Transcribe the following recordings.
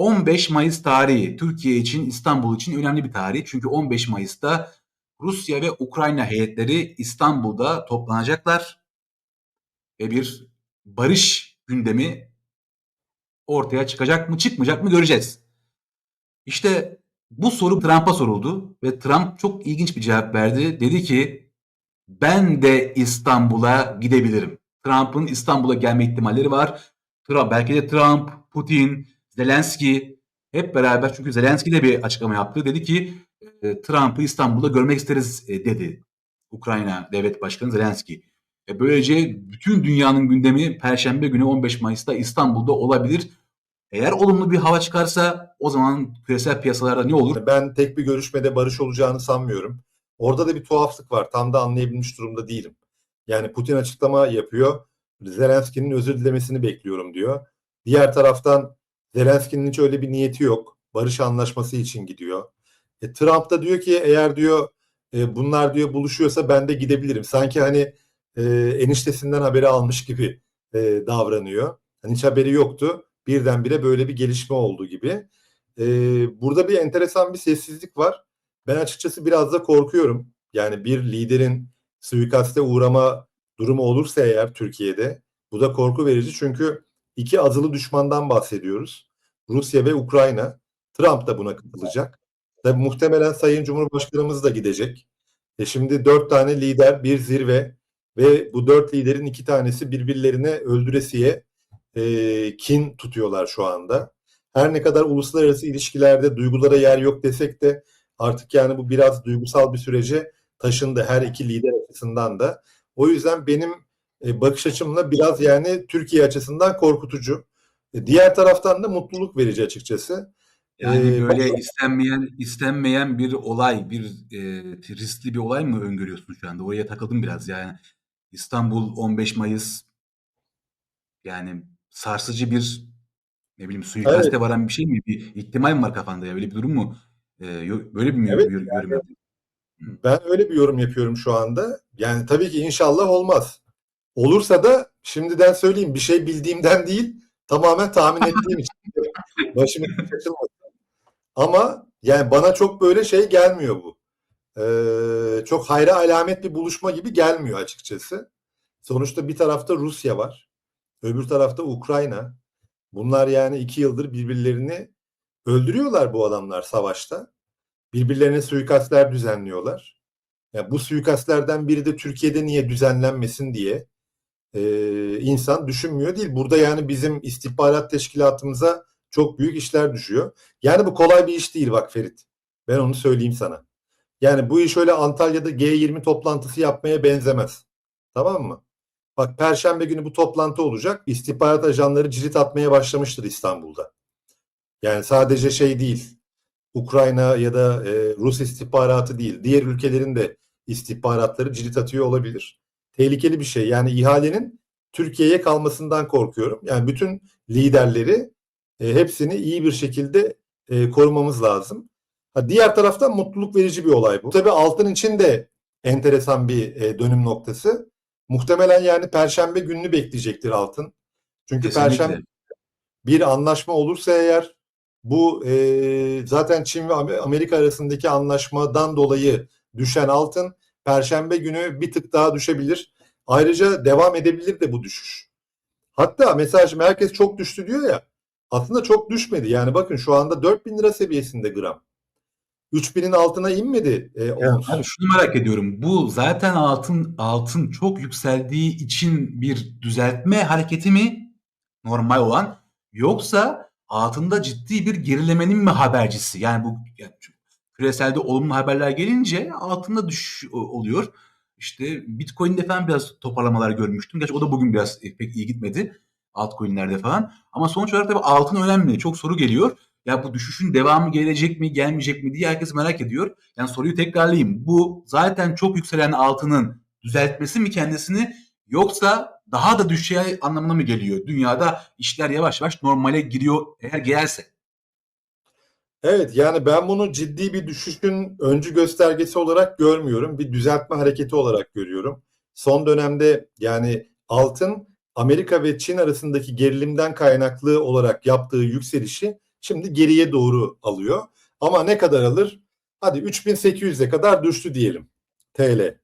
15 Mayıs tarihi Türkiye için, İstanbul için önemli bir tarih. Çünkü 15 Mayıs'ta Rusya ve Ukrayna heyetleri İstanbul'da toplanacaklar ve bir barış gündemi ortaya çıkacak mı, çıkmayacak mı göreceğiz. İşte bu soru Trump'a soruldu ve Trump çok ilginç bir cevap verdi. Dedi ki ben de İstanbul'a gidebilirim. Trump'ın İstanbul'a gelme ihtimalleri var. Trump, belki de Trump, Putin, Zelenski hep beraber çünkü Zelenski de bir açıklama yaptı. Dedi ki e, Trump'ı İstanbul'da görmek isteriz e, dedi. Ukrayna Devlet Başkanı Zelenski. E, böylece bütün dünyanın gündemi Perşembe günü 15 Mayıs'ta İstanbul'da olabilir. Eğer olumlu bir hava çıkarsa o zaman küresel piyasalarda ne olur? Ben tek bir görüşmede barış olacağını sanmıyorum. Orada da bir tuhaflık var. Tam da anlayabilmiş durumda değilim. Yani Putin açıklama yapıyor. Zelenski'nin özür dilemesini bekliyorum diyor. Diğer taraftan Zelenski'nin hiç öyle bir niyeti yok. Barış anlaşması için gidiyor. E, Trump da diyor ki eğer diyor e, bunlar diyor buluşuyorsa ben de gidebilirim. Sanki hani e, eniştesinden haberi almış gibi e, davranıyor. Hani hiç haberi yoktu. Birdenbire böyle bir gelişme oldu gibi. E, burada bir enteresan bir sessizlik var. Ben açıkçası biraz da korkuyorum. Yani bir liderin suikaste uğrama durumu olursa eğer Türkiye'de bu da korku verici çünkü iki azılı düşmandan bahsediyoruz. Rusya ve Ukrayna. Trump da buna katılacak. Tabii muhtemelen Sayın Cumhurbaşkanımız da gidecek. E şimdi dört tane lider, bir zirve ve bu dört liderin iki tanesi birbirlerine öldüresiye e, kin tutuyorlar şu anda. Her ne kadar uluslararası ilişkilerde duygulara yer yok desek de artık yani bu biraz duygusal bir sürece taşındı her iki lider açısından da. O yüzden benim bakış açımla biraz yani Türkiye açısından korkutucu. E, diğer taraftan da mutluluk verici açıkçası. Yani ee, böyle istenmeyen istenmeyen bir olay, bir e, riskli bir olay mı öngörüyorsun şu anda? Oraya takıldım biraz yani. İstanbul 15 Mayıs yani sarsıcı bir ne bileyim suikaste evet. varan bir şey mi? Bir ihtimal mi var kafanda ya? Böyle bir durum mu? Ee, böyle bir mi evet, yorum, yani, yorum Ben öyle bir yorum yapıyorum şu anda. Yani tabii ki inşallah olmaz. Olursa da şimdiden söyleyeyim bir şey bildiğimden değil tamamen tahmin ettiğim için. Başımı açılmasın. Ama yani bana çok böyle şey gelmiyor bu. Ee, çok hayra alamet bir buluşma gibi gelmiyor açıkçası. Sonuçta bir tarafta Rusya var. Öbür tarafta Ukrayna. Bunlar yani iki yıldır birbirlerini öldürüyorlar bu adamlar savaşta. Birbirlerine suikastler düzenliyorlar. Yani bu suikastlerden biri de Türkiye'de niye düzenlenmesin diye e, insan düşünmüyor değil. Burada yani bizim istihbarat teşkilatımıza çok büyük işler düşüyor. Yani bu kolay bir iş değil bak Ferit. Ben onu söyleyeyim sana. Yani bu iş öyle Antalya'da G20 toplantısı yapmaya benzemez. Tamam mı? Bak Perşembe günü bu toplantı olacak. İstihbarat ajanları cirit atmaya başlamıştır İstanbul'da. Yani sadece şey değil. Ukrayna ya da e, Rus istihbaratı değil. Diğer ülkelerin de istihbaratları cirit atıyor olabilir. Tehlikeli bir şey. Yani ihalenin Türkiye'ye kalmasından korkuyorum. Yani bütün liderleri e, hepsini iyi bir şekilde e, korumamız lazım. Ha, diğer taraftan mutluluk verici bir olay bu. Tabii altın için de enteresan bir e, dönüm noktası. Muhtemelen yani perşembe gününü bekleyecektir altın. Çünkü Kesinlikle. perşembe bir anlaşma olursa eğer bu e, zaten Çin ve Amerika arasındaki anlaşmadan dolayı düşen altın perşembe günü bir tık daha düşebilir. Ayrıca devam edebilir de bu düşüş. Hatta mesela şimdi herkes çok düştü diyor ya aslında çok düşmedi. Yani bakın şu anda 4000 lira seviyesinde gram. 3000'in altına inmedi. E, yani şunu merak ediyorum. Bu zaten altın altın çok yükseldiği için bir düzeltme hareketi mi normal olan yoksa altında ciddi bir gerilemenin mi habercisi? Yani bu yani küreselde olumlu haberler gelince altında düşüş oluyor. İşte Bitcoin'de falan biraz toparlamalar görmüştüm. Gerçi o da bugün biraz pek iyi gitmedi altcoin'lerde falan. Ama sonuç olarak tabii altın önemli. Çok soru geliyor. Ya bu düşüşün devamı gelecek mi, gelmeyecek mi diye herkes merak ediyor. Yani soruyu tekrarlayayım. Bu zaten çok yükselen altının düzeltmesi mi kendisini yoksa daha da düşeceği anlamına mı geliyor? Dünyada işler yavaş yavaş normale giriyor eğer gelirse. Evet yani ben bunu ciddi bir düşüşün öncü göstergesi olarak görmüyorum. Bir düzeltme hareketi olarak görüyorum. Son dönemde yani altın Amerika ve Çin arasındaki gerilimden kaynaklı olarak yaptığı yükselişi Şimdi geriye doğru alıyor. Ama ne kadar alır? Hadi 3800'e kadar düştü diyelim. TL.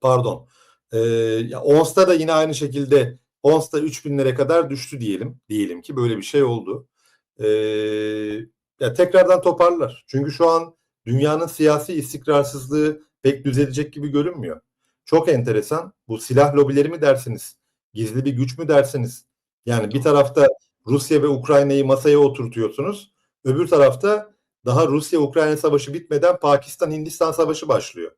Pardon. Ee, Ons'ta da yine aynı şekilde Ons'ta 3000'lere kadar düştü diyelim. Diyelim ki böyle bir şey oldu. Ee, ya tekrardan toparlar. Çünkü şu an dünyanın siyasi istikrarsızlığı pek düzelecek gibi görünmüyor. Çok enteresan. Bu silah lobileri mi dersiniz? Gizli bir güç mü dersiniz? Yani bir tarafta Rusya ve Ukrayna'yı masaya oturtuyorsunuz. Öbür tarafta daha Rusya-Ukrayna savaşı bitmeden Pakistan-Hindistan savaşı başlıyor.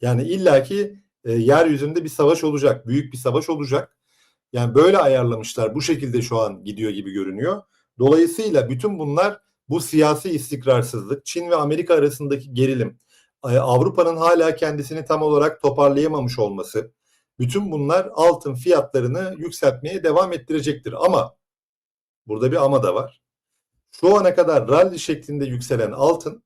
Yani illaki e, yeryüzünde bir savaş olacak. Büyük bir savaş olacak. Yani böyle ayarlamışlar. Bu şekilde şu an gidiyor gibi görünüyor. Dolayısıyla bütün bunlar bu siyasi istikrarsızlık, Çin ve Amerika arasındaki gerilim, e, Avrupa'nın hala kendisini tam olarak toparlayamamış olması, bütün bunlar altın fiyatlarını yükseltmeye devam ettirecektir. Ama burada bir ama da var. Şu ana kadar rally şeklinde yükselen altın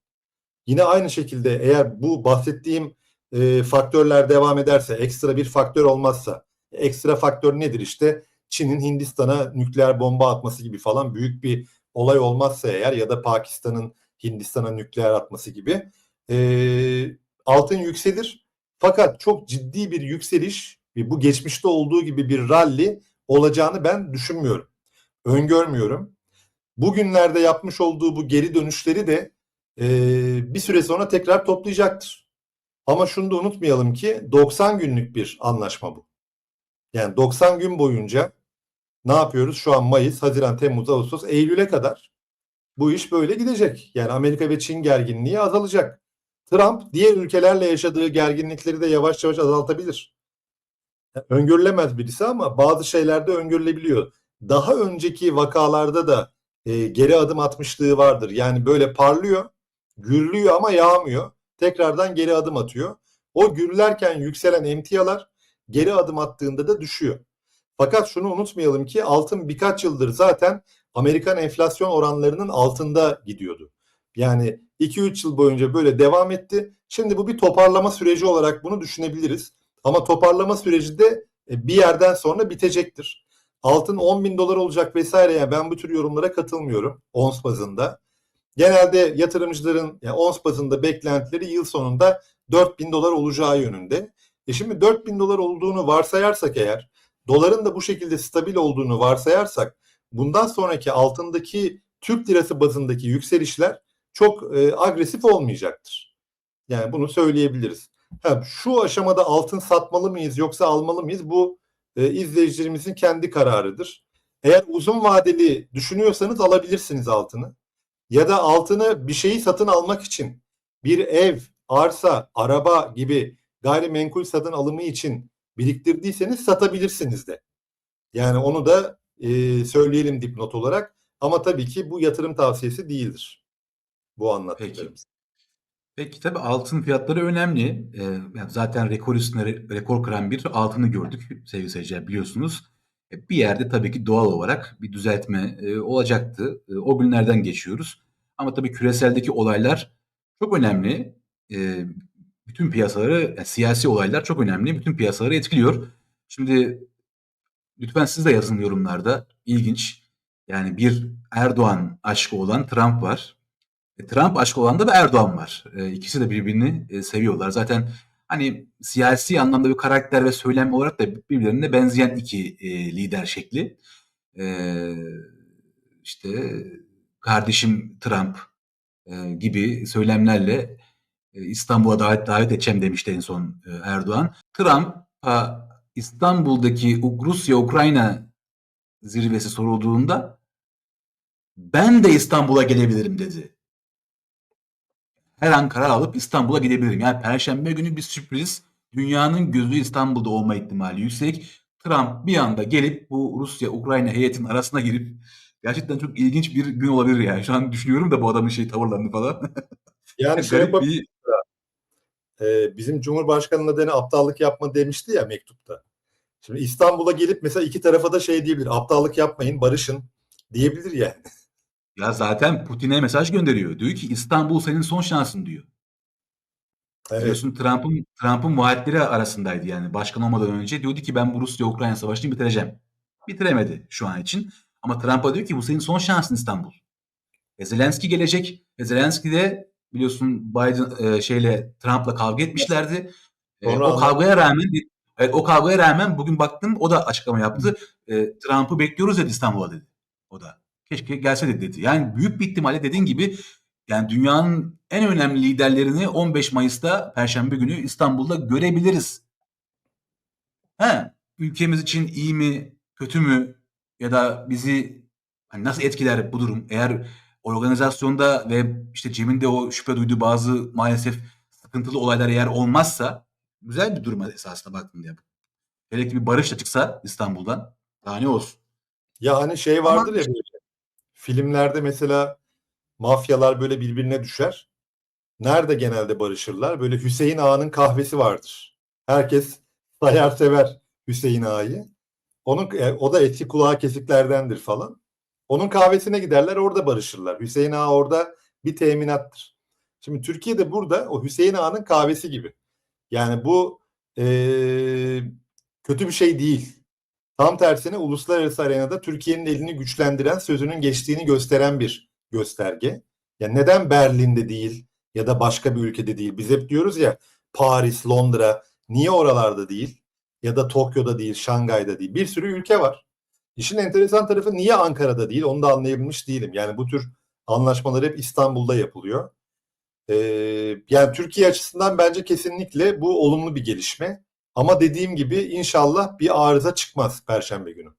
yine aynı şekilde eğer bu bahsettiğim e, faktörler devam ederse, ekstra bir faktör olmazsa, ekstra faktör nedir işte? Çin'in Hindistan'a nükleer bomba atması gibi falan büyük bir olay olmazsa eğer ya da Pakistan'ın Hindistan'a nükleer atması gibi e, altın yükselir. Fakat çok ciddi bir yükseliş bu geçmişte olduğu gibi bir rally olacağını ben düşünmüyorum. Öngörmüyorum. Bugünlerde yapmış olduğu bu geri dönüşleri de e, bir süre sonra tekrar toplayacaktır. Ama şunu da unutmayalım ki 90 günlük bir anlaşma bu. Yani 90 gün boyunca ne yapıyoruz? Şu an Mayıs, Haziran, Temmuz, Ağustos, Eylül'e kadar bu iş böyle gidecek. Yani Amerika ve Çin gerginliği azalacak. Trump diğer ülkelerle yaşadığı gerginlikleri de yavaş yavaş azaltabilir. Öngörülemez birisi ama bazı şeylerde öngörülebiliyor. Daha önceki vakalarda da e, geri adım atmışlığı vardır. Yani böyle parlıyor, gürlüyor ama yağmıyor. Tekrardan geri adım atıyor. O gürlerken yükselen emtialar geri adım attığında da düşüyor. Fakat şunu unutmayalım ki altın birkaç yıldır zaten Amerikan enflasyon oranlarının altında gidiyordu. Yani 2-3 yıl boyunca böyle devam etti. Şimdi bu bir toparlama süreci olarak bunu düşünebiliriz. Ama toparlama süreci de e, bir yerden sonra bitecektir. Altın 10 bin dolar olacak vesaire yani ben bu tür yorumlara katılmıyorum ons bazında. Genelde yatırımcıların yani ons bazında beklentileri yıl sonunda 4 bin dolar olacağı yönünde. E şimdi 4 bin dolar olduğunu varsayarsak eğer doların da bu şekilde stabil olduğunu varsayarsak bundan sonraki altındaki Türk lirası bazındaki yükselişler çok e, agresif olmayacaktır. Yani bunu söyleyebiliriz. Ha, şu aşamada altın satmalı mıyız yoksa almalı mıyız? Bu e, izleyicilerimizin kendi kararıdır. Eğer uzun vadeli düşünüyorsanız alabilirsiniz altını. Ya da altını bir şeyi satın almak için bir ev, arsa, araba gibi gayrimenkul satın alımı için biriktirdiyseniz satabilirsiniz de. Yani onu da e, söyleyelim dipnot olarak. Ama tabii ki bu yatırım tavsiyesi değildir. Bu anlattıklarımız. Peki. Peki tabii altın fiyatları önemli. Ee, zaten rekor üstüne rekor kıran bir altını gördük sevgili seyirciler biliyorsunuz. E, bir yerde tabii ki doğal olarak bir düzeltme e, olacaktı. E, o günlerden geçiyoruz. Ama tabii küreseldeki olaylar çok önemli. E, bütün piyasaları, yani siyasi olaylar çok önemli. Bütün piyasaları etkiliyor. Şimdi lütfen siz de yazın yorumlarda. İlginç. Yani bir Erdoğan aşkı olan Trump var. E, Trump aşkı olan da bir Erdoğan var. E, ikisi de birbirini e, seviyorlar. Zaten hani siyasi anlamda bir karakter ve söylem olarak da birbirlerine benzeyen iki e, lider şekli. E, işte kardeşim Trump e, gibi söylemlerle İstanbul'a davet davet edeceğim demişti en son e, Erdoğan. Trump İstanbul'daki Rusya-Ukrayna zirvesi sorulduğunda ben de İstanbul'a gelebilirim dedi her an karar alıp İstanbul'a gidebilirim. Yani Perşembe günü bir sürpriz. Dünyanın gözü İstanbul'da olma ihtimali yüksek. Trump bir anda gelip bu Rusya-Ukrayna heyetinin arasına girip gerçekten çok ilginç bir gün olabilir yani. Şu an düşünüyorum da bu adamın şey tavırlarını falan. Yani şey bir... Ee, bizim Cumhurbaşkanı'nın adına aptallık yapma demişti ya mektupta. Şimdi İstanbul'a gelip mesela iki tarafa da şey diyebilir. Aptallık yapmayın, barışın diyebilir yani. Ya zaten Putin'e mesaj gönderiyor. Diyor ki İstanbul senin son şansın diyor. Evet. Biliyorsun Trump'ın Trump'ın vaatleri arasındaydı yani başkan olmadan önce diyordu ki ben bu Rusya-Ukrayna savaşını bitireceğim. Bitiremedi şu an için. Ama Trump'a diyor ki bu senin son şansın İstanbul. E, Zelenski gelecek. E, Zelenski de biliyorsun Biden e, şeyle Trump'la kavga etmişlerdi. E, o kavgaya rağmen evet, o kavgaya rağmen bugün baktım o da açıklama yaptı. E, Trump'ı bekliyoruz dedi İstanbul'a dedi. O da. Keşke gelse de dedi. Yani büyük bir ihtimalle dediğin gibi yani dünyanın en önemli liderlerini 15 Mayıs'ta Perşembe günü İstanbul'da görebiliriz. He, ülkemiz için iyi mi, kötü mü ya da bizi hani nasıl etkiler bu durum? Eğer organizasyonda ve işte Cem'in de o şüphe duyduğu bazı maalesef sıkıntılı olaylar eğer olmazsa güzel bir durum esasında baktığında. ya. Hele ki bir barış da çıksa İstanbul'dan daha ne olsun. Ya hani şey Ama vardır ya böyle filmlerde mesela mafyalar böyle birbirine düşer. Nerede genelde barışırlar? Böyle Hüseyin Ağa'nın kahvesi vardır. Herkes sayar sever Hüseyin Ağa'yı. Onun e, o da eski kulağı kesiklerdendir falan. Onun kahvesine giderler orada barışırlar. Hüseyin Ağa orada bir teminattır. Şimdi Türkiye'de burada o Hüseyin Ağa'nın kahvesi gibi. Yani bu eee, kötü bir şey değil. Tam tersine uluslararası arenada Türkiye'nin elini güçlendiren, sözünün geçtiğini gösteren bir gösterge. Ya neden Berlin'de değil ya da başka bir ülkede değil? Biz hep diyoruz ya Paris, Londra, niye oralarda değil? Ya da Tokyo'da değil, Şangay'da değil. Bir sürü ülke var. İşin enteresan tarafı niye Ankara'da değil? Onu da anlayabilmiş değilim. Yani bu tür anlaşmalar hep İstanbul'da yapılıyor. Ee, yani Türkiye açısından bence kesinlikle bu olumlu bir gelişme. Ama dediğim gibi inşallah bir arıza çıkmaz Perşembe günü.